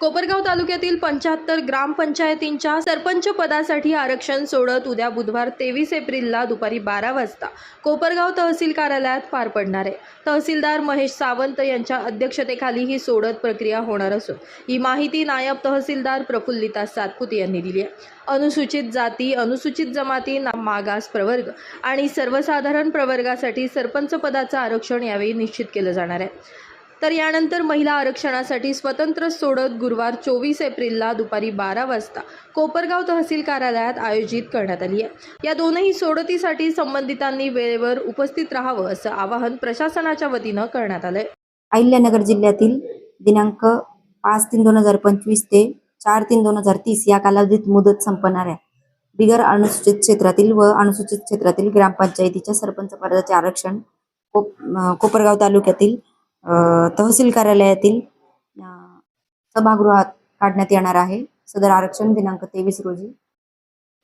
कोपरगाव तालुक्यातील पंच्याहत्तर ग्रामपंचायतींच्या सरपंच पदासाठी आरक्षण सोडत उद्या बुधवार तेवीस एप्रिलला दुपारी बारा वाजता कोपरगाव तहसील कार्यालयात पार पडणार आहे. तहसीलदार महेश सावंत यांच्या अध्यक्षतेखाली ही सोडत प्रक्रिया होणार असून ही माहिती नायब तहसीलदार प्रफुल्लिता सातपुते यांनी दिली आहे. अनुसूचित जाती अनुसूचित जमाती ना- मागास प्रवर्ग आणि सर्वसाधारण प्रवर्गासाठी सरपंच पदाचं आरक्षण यावेळी निश्चित केलं जाणार आहे. तर यानंतर महिला आरक्षणासाठी स्वतंत्र सोडत गुरुवार चोवीस एप्रिलला दुपारी बारा वाजता कोपरगाव तहसील कार्यालयात आयोजित करण्यात आली आहे. या दोनही सोडतीसाठी संबंधितांनी वेळेवर उपस्थित राहावं असं आवाहन प्रशासनाच्या वतीनं करण्यात आलंय. अहिल्यानगर जिल्ह्यातील दिनांक पाच तीन दोन हजार पंचवीस ते चार तीन दोन हजार तीस या कालावधीत मुदत संपणाऱ्या बिगर अनुसूचित क्षेत्रातील व अनुसूचित क्षेत्रातील ग्रामपंचायतीच्या सरपंच पदाचे आरक्षण कोप कोपरगाव तालुक्यातील तहसील कार्यालयातील सभागृहात काढण्यात येणार आहे. सदर आरक्षण दिनांक तेवीस रोजी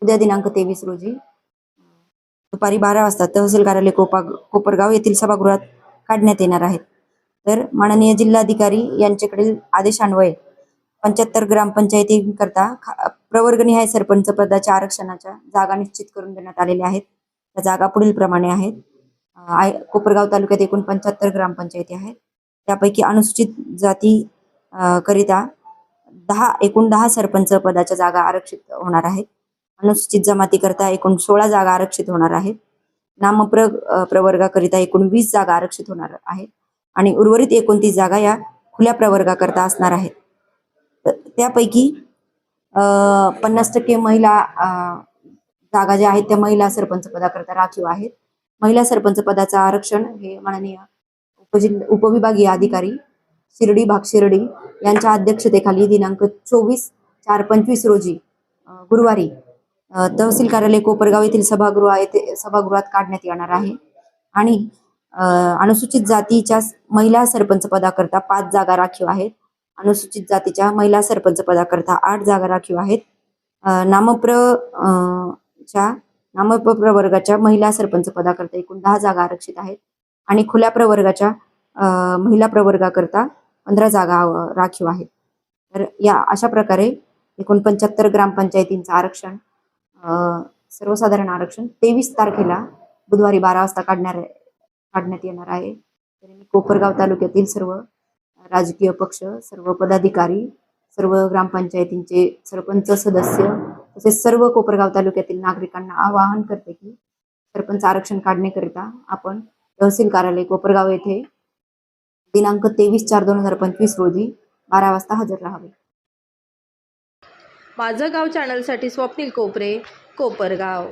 उद्या दिनांक तेवीस रोजी दुपारी बारा वाजता तहसील कार्यालय कोपा कोपरगाव येथील सभागृहात काढण्यात येणार आहेत. तर माननीय जिल्हाधिकारी यांच्याकडील आदेशान्वये पंच्याहत्तर ग्रामपंचायतीकरता खा- प्रवर्गनिहाय सरपंच पदाच्या आरक्षणाच्या जागा निश्चित करून देण्यात आलेल्या आहेत. त्या जागा पुढील प्रमाणे आहेत कोपरगाव तालुक्यात एकूण पंच्याहत्तर ग्रामपंचायती आहेत. त्यापैकी अनुसूचित जाती करिता दहा एकूण दहा सरपंच पदाच्या जागा आरक्षित होणार आहेत. अनुसूचित जमातीकरता एकूण सोळा जागा आरक्षित होणार आहेत. नामप्र प्रवर्गाकरिता एकूण वीस जागा आरक्षित होणार आहेत. आणि उर्वरित एकोणतीस जागा या खुल्या प्रवर्गाकरता असणार आहेत. त्यापैकी अं, पन्नास टक्के महिला जागा ज्या आहेत त्या महिला सरपंच पदाकरता राखीव आहेत. महिला सरपंच पदाचं आरक्षण हे माननीय उपविभागीय अधिकारी शिर्डी भाग शिर्डी यांच्या अध्यक्षतेखाली दिनांक चोवीस चार पंचवीस रोजी गुरुवारी तहसील कार्यालय कोपरगाव येथील सभागृह येथे सभागृहात काढण्यात येणार आहे. आणि अनुसूचित जातीच्या महिला सरपंच पदाकरता पाच जागा राखीव आहेत. अनुसूचित जातीच्या महिला सरपंच पदाकरता आठ जागा राखीव आहेत. नामप्र च्या नामप्र प्रवर्गाच्या महिला सरपंच पदाकरता एकूण दहा जागा आरक्षित आहेत. आणि खुल्या प्रवर्गाच्या महिला प्रवर्गाकरता पंधरा जागा राखीव आहेत. तर या अशा प्रकारे एकूण पंच्याहत्तर ग्रामपंचायतींचं आरक्षण सर्वसाधारण आरक्षण तेवीस तारखेला बुधवारी बारा वाजता काढणार काढण्यात येणार आहे. तर मी कोपरगाव तालुक्यातील सर्व राजकीय पक्ष सर्व पदाधिकारी सर्व ग्रामपंचायतींचे सरपंच सदस्य तसेच सर्व कोपरगाव तालुक्यातील नागरिकांना आवाहन करते की सरपंच आरक्षण काढण्याकरिता आपण तहसील कार्यालय कोपरगाव येथे दिनांक तेवीस चार दोन हजार पंचवीस रोजी बारा वाजता हजर राहावे. माझं गाव चॅनलसाठी स्वप्नील कोपरे कोपरगाव.